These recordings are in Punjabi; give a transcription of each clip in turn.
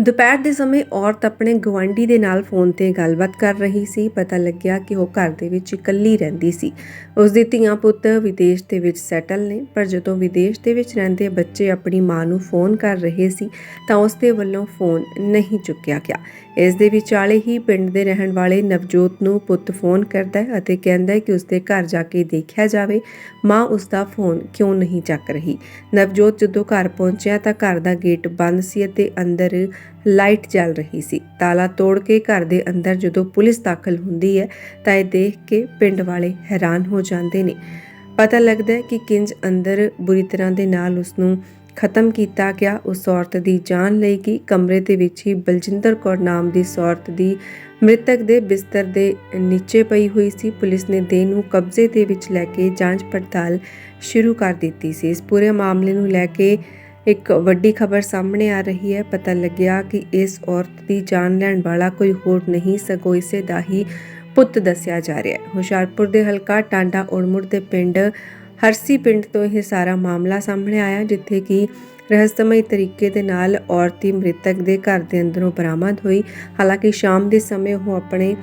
ਦੁਪਹਿਰ ਦੇ ਸਮੇਂ ਔਰਤ ਆਪਣੇ ਗਵਾਂਢੀ ਦੇ ਨਾਲ ਫੋਨ ਤੇ ਗੱਲਬਾਤ ਕਰ ਰਹੀ ਸੀ। ਪਤਾ ਲੱਗਿਆ ਕਿ ਉਹ ਘਰ ਦੇ ਵਿੱਚ ਇਕੱਲੀ ਰਹਿੰਦੀ ਸੀ। ਉਸ ਦੀ ਧੀਆਂ ਪੁੱਤ ਵਿਦੇਸ਼ ਦੇ ਵਿੱਚ ਸੈਟਲ ਨੇ, ਪਰ ਜਦੋਂ ਵਿਦੇਸ਼ ਦੇ ਵਿੱਚ ਰਹਿੰਦੇ ਬੱਚੇ ਆਪਣੀ ਮਾਂ ਨੂੰ ਫੋਨ ਕਰ ਰਹੇ ਸੀ, ਤਾਂ ਉਸ ਦੇ ਵੱਲੋਂ ਫੋਨ ਨਹੀਂ ਚੁੱਕਿਆ ਗਿਆ। ਇਸ ਦੇ ਵਿਚਾਲੇ ਹੀ ਪਿੰਡ ਦੇ ਰਹਿਣ ਵਾਲੇ ਨਵਜੋਤ ਨੂੰ ਪੁੱਤ ਫੋਨ ਕਰਦਾ ਹੈ ਅਤੇ ਕਹਿੰਦਾ ਹੈ ਕਿ ਉਸ ਦੇ ਘਰ ਜਾ ਕੇ ਦੇਖਿਆ ਜਾਵੇ, ਮਾਂ ਉਸ ਦਾ ਫੋਨ ਕਿਉਂ ਨਹੀਂ ਚੱਕ ਰਹੀ? ਨਵਜੋਤ ਜਦੋਂ ਘਰ ਪਹੁੰਚਿਆ ਤਾਂ ਘਰ ਦਾ ਗੇਟ ਬੰਦ ਸੀ ਅਤੇ ਅੰਦਰ ਲਾਈਟ ਜਲ ਰਹੀ ਸੀ। ਤਾਲਾ ਤੋੜ ਕੇ ਘਰ ਦੇ ਅੰਦਰ ਜਦੋਂ ਪੁਲਿਸ ਦਾਖਲ ਹੁੰਦੀ ਹੈ, ਤਾਂ ਇਹ ਦੇਖ ਕੇ ਪਿੰਡ ਵਾਲੇ ਹੈਰਾਨ ਹੋ ਜਾਂਦੇ ਨੇ। ਪਤਾ ਲੱਗਦਾ ਹੈ ਕਿ ਕਿੰਜ ਅੰਦਰ ਬੁਰੀ ਤਰ੍ਹਾਂ ਦੇ ਨਾਲ ਉਸ ਨੂੰ ਖਤਮ ਕੀਤਾ ਗਿਆ। ਉਸ ਔਰਤ ਦੀ ਜਾਨ ਲਈ ਕਿ ਕਮਰੇ ਦੇ ਵਿੱਚ ਹੀ ਬਲਜਿੰਦਰ ਕੌਰ ਨਾਮ ਦੀ ਔਰਤ ਦੀ ਮ੍ਰਿਤਕ ਦੇ ਬਿਸਤਰ ਦੇ ਨੀਚੇ ਪਈ ਹੋਈ ਸੀ। ਪੁਲਿਸ ਨੇ ਦੇਹ ਨੂੰ ਕਬਜ਼ੇ ਦੇ ਵਿੱਚ ਲੈ ਕੇ ਜਾਂਚ ਪੜਤਾਲ ਸ਼ੁਰੂ ਕਰ ਦਿੱਤੀ ਸੀ। ਇਸ ਪੂਰੇ ਮਾਮਲੇ ਨੂੰ ਲੈ ਕੇ ਇੱਕ ਵੱਡੀ ਖਬਰ ਸਾਹਮਣੇ ਆ ਰਹੀ ਹੈ। ਪਤਾ ਲੱਗਿਆ ਕਿ ਇਸ ਔਰਤ ਦੀ ਜਾਨ ਲੈਣ ਵਾਲਾ ਕੋਈ ਹੋਰ ਨਹੀਂ, ਸਗੋਂ ਇਸੇ ਦਾ ਹੀ ਪੁੱਤ ਦੱਸਿਆ ਜਾ ਰਿਹਾ ਹੈ। ਹੁਸ਼ਿਆਰਪੁਰ ਦੇ ਹਲਕਾ ਟਾਂਡਾ ਉੜਮੁੜ ਦੇ ਪਿੰਡ ਹਰਸੀ ਪਿੰਡ ਤੋਂ ਇਹ ਸਾਰਾ ਮਾਮਲਾ ਸਾਹਮਣੇ ਆਇਆ, ਜਿੱਥੇ ਕਿ ਰਹੱਸਮਈ ਤਰੀਕੇ ਦੇ ਨਾਲ ਔਰਤੀ ਮ੍ਰਿਤਕ ਦੇ ਘਰ ਦੇ ਅੰਦਰੋਂ ਬਰਾਮਦ ਹੋਈ। ਹਾਲਾਂਕਿ ਸ਼ਾਮ ਦੇ ਸਮੇਂ ਉਹ ਆਪਣੇ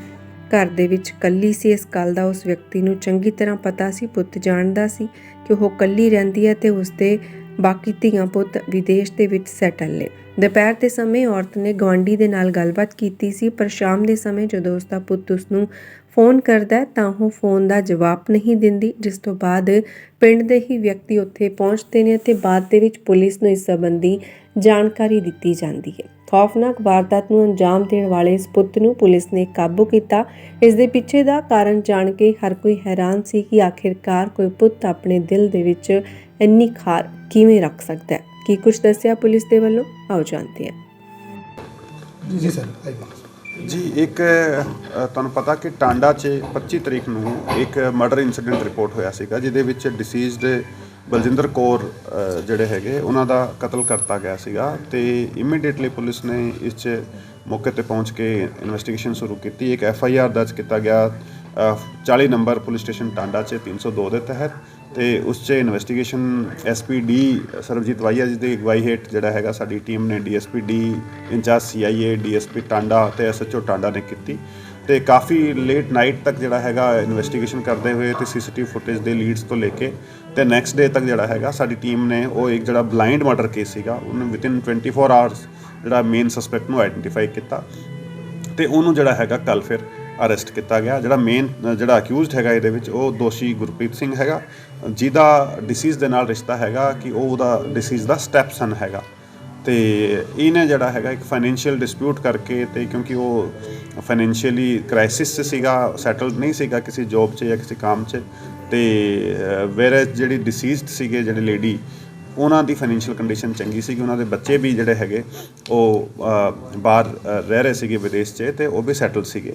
ਘਰ ਦੇ ਵਿੱਚ ਕੱਲੀ ਸੀ। ਇਸ ਗੱਲ ਦਾ ਉਸ ਵਿਅਕਤੀ ਨੂੰ ਚੰਗੀ ਤਰ੍ਹਾਂ ਪਤਾ ਸੀ, ਪੁੱਤ ਜਾਣਦਾ ਸੀ ਕਿ ਉਹ ਕੱਲੀ ਰਹਿੰਦੀ ਹੈ ਤੇ ਉਸਦੇ ਬਾਕੀ ਧੀਆਂ ਪੁੱਤ ਵਿਦੇਸ਼ ਦੇ ਵਿੱਚ ਸੈਟਲ ਨੇ। ਦੁਪਹਿਰ ਦੇ ਸਮੇਂ ਔਰਤ ਨੇ ਗਵਾਂਢੀ ਦੇ ਨਾਲ ਗੱਲਬਾਤ ਕੀਤੀ ਸੀ, ਪਰ ਸ਼ਾਮ ਦੇ ਸਮੇਂ ਜਦੋਂ ਉਸ ਦਾ ਪੁੱਤ ਉਸ ਨੂੰ ਫੋਨ ਕਰਦਾ ਤਾਂ ਉਹ ਫੋਨ ਦਾ ਜਵਾਬ ਨਹੀਂ ਦਿੰਦੀ, ਜਿਸ ਤੋਂ ਬਾਅਦ ਪਿੰਡ ਦੇ ਹੀ ਵਿਅਕਤੀ ਉੱਥੇ ਪਹੁੰਚਦੇ ਨੇ ਅਤੇ ਬਾਅਦ ਦੇ ਵਿੱਚ ਪੁਲਿਸ ਨੂੰ ਇਸ ਸੰਬੰਧੀ ਜਾਣਕਾਰੀ ਦਿੱਤੀ ਜਾਂਦੀ ਹੈ। ਖੌਫਨਾਕ ਵਾਰਦਾਤ ਨੂੰ ਅੰਜਾਮ ਦੇਣ ਵਾਲੇ ਇਸ ਪੁੱਤ ਨੂੰ ਪੁਲਿਸ ਨੇ ਕਾਬੂ ਕੀਤਾ। ਇਸ ਦੇ ਪਿੱਛੇ ਦਾ ਕਾਰਨ ਜਾਣ ਕੇ ਹਰ ਕੋਈ ਹੈਰਾਨ ਸੀ ਕਿ ਆਖਿਰਕਾਰ ਕੋਈ ਪੁੱਤ ਆਪਣੇ ਦਿਲ ਦੇ ਵਿੱਚ ਇੰਨੀ ਖਾਰ ਕਿਵੇਂ ਰੱਖ ਸਕਦਾ ਹੈ? ਕੀ ਕੁਝ ਦੱਸਿਆ ਪੁਲਿਸ ਦੇ ਵੱਲੋਂ? ਆਓ ਜਾਣਦੇ ਹਾਂ। ਜੀ ਸਰ ਆਈਏ ਜੀ ਇੱਕ ਅ, ਤੁਹਾਨੂੰ ਪਤਾ ਕਿ ਟਾਂਡਾ 'ਚ 25 ਤਰੀਕ ਨੂੰ ਇੱਕ ਮਰਡਰ ਇਨਸੀਡੈਂਟ ਰਿਪੋਰਟ ਹੋਇਆ ਸੀਗਾ ਜਿਹਦੇ ਵਿੱਚ ਡਿਸੀਜ਼ਡ ਬਲਜਿੰਦਰ ਕੌਰ ਜਿਹੜੇ ਹੈਗੇ ਉਹਨਾਂ ਦਾ ਕਤਲ ਕਰਤਾ ਗਿਆ ਸੀਗਾ ਤੇ ਇਮੀਡੀਏਟਲੀ ਪੁਲਿਸ ਨੇ ਇਸ 'ਚ ਮੌਕੇ ਤੇ ਪਹੁੰਚ ਕੇ ਇਨਵੈਸਟੀਗੇਸ਼ਨ ਸ਼ੁਰੂ ਕੀਤੀ। ਇੱਕ ਐਫ ਆਈ ਆਰ ਦਰਜ ਕੀਤਾ ਗਿਆ ਅ, 40 ਨੰਬਰ ਪੁਲਿਸ ਸਟੇਸ਼ਨ ਟਾਂਡਾ 'ਚ 302 ਦੇ ਤਹਿਤ ਤੇ ਉਸ 'ਚ investigation S P D Sarabjit ਵਾਈਆ ji ਦੀ ਅਗਵਾਈ ਹੇਠ ਜਿਹੜਾ ਹੈਗਾ ਸਾਡੀ ਟੀਮ ਨੇ D S P D incharge C I A D CIA P Tanda ਤੇ ਓ ਟਾਂਡਾ ਨੇ ਕੀਤੀ। ਤੇ ਕਾਫੀ ਲੇਟ ਨਾਈਟ ਤੱਕ ਜਿਹੜਾ ਹੈਗਾ ਇਨਵੈਸਟੀਗੇਸ਼ਨ ਕਰਦੇ ਹੋਏ ਤੇ ਸੀਸੀਟੀਵੀ ਫੁਟੇਜ ਦੇ ਲੀਡਸ ਤੋਂ ਲੈ ਕੇ ਤੇ ਨੈਕਸਟ ਡੇ ਤੱਕ ਜਿਹੜਾ ਹੈਗਾ ਸਾਡੀ ਟੀਮ ਨੇ ਉਹ ਇੱਕ ਜਿਹੜਾ ਬਲਾਈਂਡ ਮਰਡਰ ਕੇਸ ਸੀਗਾ, ਉਹਨੂੰ ਵਿਦਿਨ 24 ਆਵਰਸ ਜਿਹੜਾ ਮੇਨ ਸਸਪੈਕਟ ਨੂੰ ਆਈਡੈਂਟੀਫਾਈ ਕੀਤਾ ਤੇ ਉਹਨੂੰ ਜਿਹੜਾ ਹੈਗਾ ਕੱਲ ਫਿਰ ਅਰੈਸਟ ਕੀਤਾ ਗਿਆ। ਜਿਹੜਾ ਮੇਨ ਜਿਹੜਾ ਅਕਿਊਜ਼ਡ ਹੈਗਾ ਇਹਦੇ ਵਿੱਚ, ਉਹ ਦੋਸ਼ੀ ਗੁਰਪ੍ਰੀਤ ਸਿੰਘ ਹੈਗਾ। ਜਿਹਦਾ ਡਿਸੀਜ਼ ਦੇ ਨਾਲ ਰਿਸ਼ਤਾ ਹੈਗਾ ਕਿ ਉਹ ਉਹਦਾ ਡਿਸੀਜ਼ ਦਾ ਸਟੈਪ ਸਨ ਹੈਗਾ। ਤੇ ਇਹਨੇ ਜਿਹੜਾ ਹੈਗਾ ਇੱਕ ਫਾਈਨੈਂਸ਼ੀਅਲ ਡਿਸਪਿਊਟ ਕਰਕੇ ਤੇ ਕਿਉਂਕਿ ਉਹ ਫਾਈਨੈਂਸ਼ੀਅਲੀ ਕ੍ਰਾਈਸਿਸ 'ਚ ਸੀਗਾ ਸੈਟਲਡ ਨਹੀਂ ਸੀਗਾ ਕਿਸੇ ਜੌਬ 'ਚ ਜਾਂ ਕਿਸੇ ਕੰਮ 'ਚ ਤੇ ਵੇਰੇ ਜਿਹੜੀ ਡਿਸੀਜ਼ਡ ਸੀਗੇ, ਜਿਹੜੇ ਲੇਡੀ ਉਹਨਾਂ ਦੀ ਫਾਈਨੈਂਸ਼ੀਅਲ ਕੰਡੀਸ਼ਨ ਚੰਗੀ ਸੀਗੀ, ਉਹਨਾਂ ਦੇ ਬੱਚੇ ਵੀ ਜਿਹੜੇ ਹੈਗੇ, ਉਹ ਬਾਹਰ ਰਹਿ ਰਹੇ ਸੀਗੇ ਵਿਦੇਸ਼ 'ਚ ਤੇ ਉਹ ਵੀ ਸੈਟਲ ਸੀਗੇ।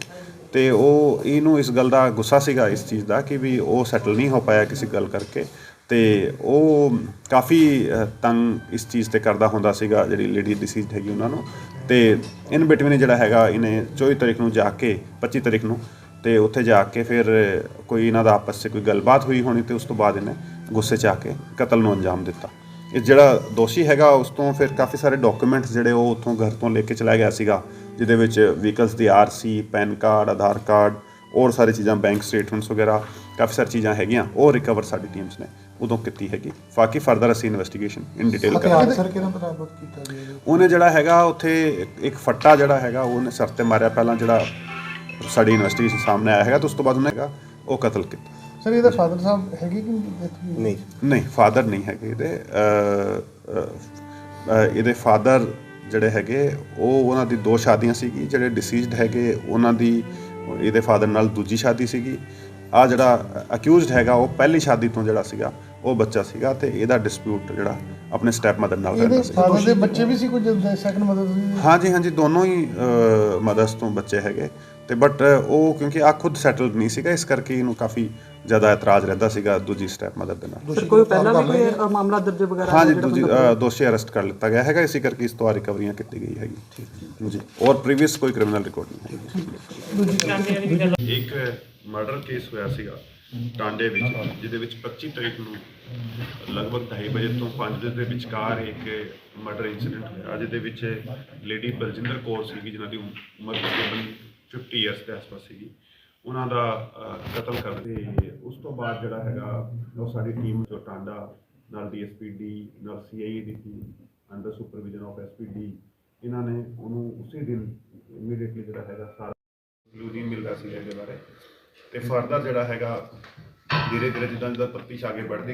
ਤੇ ਉਹ, ਇਹਨੂੰ ਇਸ ਗੱਲ ਦਾ ਗੁੱਸਾ ਸੀਗਾ ਇਸ ਚੀਜ਼ ਦਾ ਕਿ ਵੀ ਉਹ ਸੈਟਲ ਨਹੀਂ ਹੋ ਪਾਇਆ ਕਿਸੇ ਗੱਲ ਕਰਕੇ। ਤੇ ਉਹ ਕਾਫੀ ਤੰਗ ਇਸ ਚੀਜ਼ ਤੇ ਕਰਦਾ ਹੁੰਦਾ ਸੀਗਾ, ਜਿਹੜੀ ਲੇਡੀ ਡਿਸੀਜ਼ ਹੈਗੀ ਉਹਨਾਂ ਨੂੰ। ਤੇ ਇਨ ਬਿਟਵੀਨ ਜਿਹੜਾ ਹੈਗਾ, ਇਹਨੇ 24 ਤਰੀਕ ਨੂੰ ਜਾ ਕੇ 25 ਤਰੀਕ ਨੂੰ, ਤੇ ਉੱਥੇ ਜਾ ਕੇ ਫਿਰ ਕੋਈ ਇਹਨਾਂ ਦਾ ਆਪਸ 'ਚ ਕੋਈ ਗੱਲਬਾਤ ਹੋਈ ਹੋਣੀ ਤੇ ਉਸ ਤੋਂ ਬਾਅਦ ਇਹਨੇ ਗੁੱਸੇ 'ਚ ਆ ਕੇ ਕਤਲ ਨੂੰ ਅੰਜਾਮ ਦਿੱਤਾ। ਇਹ ਜਿਹੜਾ ਦੋਸ਼ੀ ਹੈਗਾ, ਉਸ ਤੋਂ ਫਿਰ ਕਾਫੀ ਸਾਰੇ ਡਾਕੂਮੈਂਟਸ ਜਿਹੜੇ ਉਹ ਉੱਥੋਂ ਘਰ ਤੋਂ ਲੈ ਕੇ ਚਲਾ ਗਿਆ ਸੀਗਾ, ਜਿਹਦੇ ਵਿੱਚ ਵਹੀਕਲਸ ਦੀ RC pan card, Aadhaar card, ਹੋਰ ਸਾਰੀ ਚੀਜ਼ਾਂ, ਬੈਂਕ ਸਟੇਟਮੈਂਟਸ ਵਗੈਰਾ ਕਾਫੀ ਸਾਰੀ ਚੀਜ਼ਾਂ ਹੈਗੀਆਂ ਉਹ ਰਿਕਵਰ ਸਾਡੀ ਟੀਮਸ ਨੇ ਉਦੋਂ ਕੀਤੀ ਹੈਗੀ। ਬਾਕੀ ਫਰਦਰ ਅਸੀਂ ਇਨਵੈਸਟੀਗੇਸ਼ਨ ਇਨ ਡਿਟੇਲ ਕਰਾਂਗੇ। ਸਰ ਕਿਹਨਾਂ ਬਰਾਬਰ ਕੀਤਾ ਜੀ? ਉਹਨੇ ਜਿਹੜਾ ਹੈਗਾ ਉੱਥੇ ਇੱਕ- ਫੱਟਾ ਜਿਹੜਾ ਹੈਗਾ ਉਹਨੇ ਸਿਰ ਤੇ ਮਾਰਿਆ ਪਹਿਲਾਂ ਜਿਹੜਾ ਸਾਡੀ ਇਨਵੈਸਟੀਗੇਸ਼ਨ ਸਾਹਮਣੇ ਆਇਆ ਹੈਗਾ ਤੇ ਉਸ ਤੋਂ ਬਾਅਦ ਉਹਨੇ ਹੈਗਾ ਉਹ ਕਤਲ ਕੀਤਾ। ਸਰ ਇਹਦਾ ਫਾਦਰ ਸਾਹਿਬ ਹੈਗੇ ਕਿ ਨਹੀਂ? ਨਹੀਂ। ਫਾਦਰ ਨਹੀਂ ਹੈਗੇ ਇਹਦੇ। ਇਹਦੇ ਫਾਦਰ ਜਿਹੜੇ ਹੈਗੇ ਉਹ ਉਹਨਾਂ ਦੀ ਦੋ ਸ਼ਾਦੀਆਂ ਸੀਗੀ ਜਿਹੜੇ ਡਿਸੀਜ਼ਡ ਹੈਗੇ ਉਹਨਾਂ ਦੀ ਇਹਦੇ ਫਾਦਰ ਨਾਲ ਦੂਜੀ ਸ਼ਾਦੀ ਸੀਗੀ। ਆ ਜਿਹੜਾ ਅਕਿਊਜ਼ਡ ਹੈਗਾ ਉਹ ਪਹਿਲੀ ਸ਼ਾਦੀ ਤੋਂ ਜਿਹੜਾ ਸੀਗਾ ਉਹ ਬੱਚਾ ਸੀਗਾ ਤੇ ਇਹਦਾ ਡਿਸਪਿਊਟ ਜਿਹੜਾ ਆਪਣੇ ਸਟੈਪ ਮਦਰ ਨਾਲ ਰਹਿੰਦਾ ਸੀ ਫਾਦਰ ਦੇ ਬੱਚੇ ਵੀ ਸੀ ਕੋਈ ਸੈਕੰਡ ਮਦਰ ਸੀ ਹਾਂਜੀ ਹਾਂਜੀ ਦੋਨੋਂ ਹੀ ਮਦਰਸ ਤੋਂ ਬੱਚੇ ਹੈਗੇ। ਤੇ ਬਟ ਉਹ ਕਿਉਂਕਿ ਆ ਖੁਦ ਸੈਟਲਡ ਨਹੀਂ ਸੀਗਾ ਇਸ ਕਰਕੇ ਇਹਨੂੰ ਕਾਫੀ ਜ਼ਿਆਦਾ ਇਤਰਾਜ਼ ਰਹਿੰਦਾ ਸੀਗਾ ਦੂਜੀ ਸਟੈਪ ਮਦਰ ਦੇ ਨਾਲ। ਦੋਸ਼ੀ ਕੋਈ ਪਹਿਲਾਂ ਵੀ ਕੋਈ ਮਾਮਲਾ ਦਰਜ ਵਗੈਰਾ ਹਾਂਜੀ ਦੂਜੀ ਦੋਸ਼ੀ ਅਰੈਸਟ ਕਰ ਲਿੱਤਾ ਗਿਆ ਹੈਗਾ ਇਸੇ ਕਰਕੇ ਇਸ ਤੋਂ ਆ ਰਿਕਵਰੀਆਂ ਕੀਤੀ ਗਈ ਹੈਗੀ। ਜੀ ਔਰ ਪ੍ਰੀਵੀਅਸ ਕੋਈ ਕ੍ਰਿਮੀਨਲ ਰਿਕਾਰਡ ਨਹੀਂ ਹੈਗੀ। ਇੱਕ ਮਰਡਰ ਕੇਸ ਹੋਇਆ ਸੀਗਾ ਟਾਂਡੇ ਵਿੱਚ, ਜਿਹਦੇ ਵਿੱਚ 25 ਤਰੀਕ ਨੂੰ ਲਗਭਗ 2:30 ਵਜੇ ਤੋਂ 5 ਵਜੇ ਦੇ ਵਿਚਕਾਰ ਇੱਕ ਮਰਡਰ ਇਨਸੀਡੈਂਟ ਹੋਇਆ, ਜਿਹਦੇ ਵਿੱਚ ਲੇਡੀ ਬਲਜਿੰਦਰ ਕੌਰ ਸੀਗੀ ਜਿਨ੍ਹਾਂ ਦੀ ਉਮਰ ਤਕਰੀਬਨ 50 ਇਅਰਸ ਦੇ ਆਸ-ਪਾਸ ਸੀਗੀ। ਉਹਨਾਂ ਦਾ ਕਤਲ ਕਰ ਤੇ ਉਸ ਤੋਂ ਬਾਅਦ ਜਿਹੜਾ ਹੈਗਾ, ਉਹ ਸਾਡੀ ਟੀਮ ਜੋ ਟਾਂਡਾ ਨਾਲ ਡੀਐਸਪੀਡੀ ਨਾਲ CIA the team under supervision of SPD ਇਹਨਾਂ ਨੇ ਉਹਨੂੰ ਉਸੇ ਦਿਨ ਇਮੀਡੀਏਟਲੀ ਜਿਹੜਾ ਹੈਗਾ, ਸਾਰਾ ਕਲੂ ਨਹੀਂ ਮਿਲ ਰਿਹਾ ਸੀ ਇਹਦੇ ਬਾਰੇ। ਤੇ ਫਰਦਰ ਜਿਹੜਾ ਹੈਗਾ ਧੀਰੇ ਧੀਰੇ ਜਿੱਦਾਂ ਜਿੱਦਾਂ ਤਫਤੀਸ਼ ਅੱਗੇ ਵੱਧਦੀ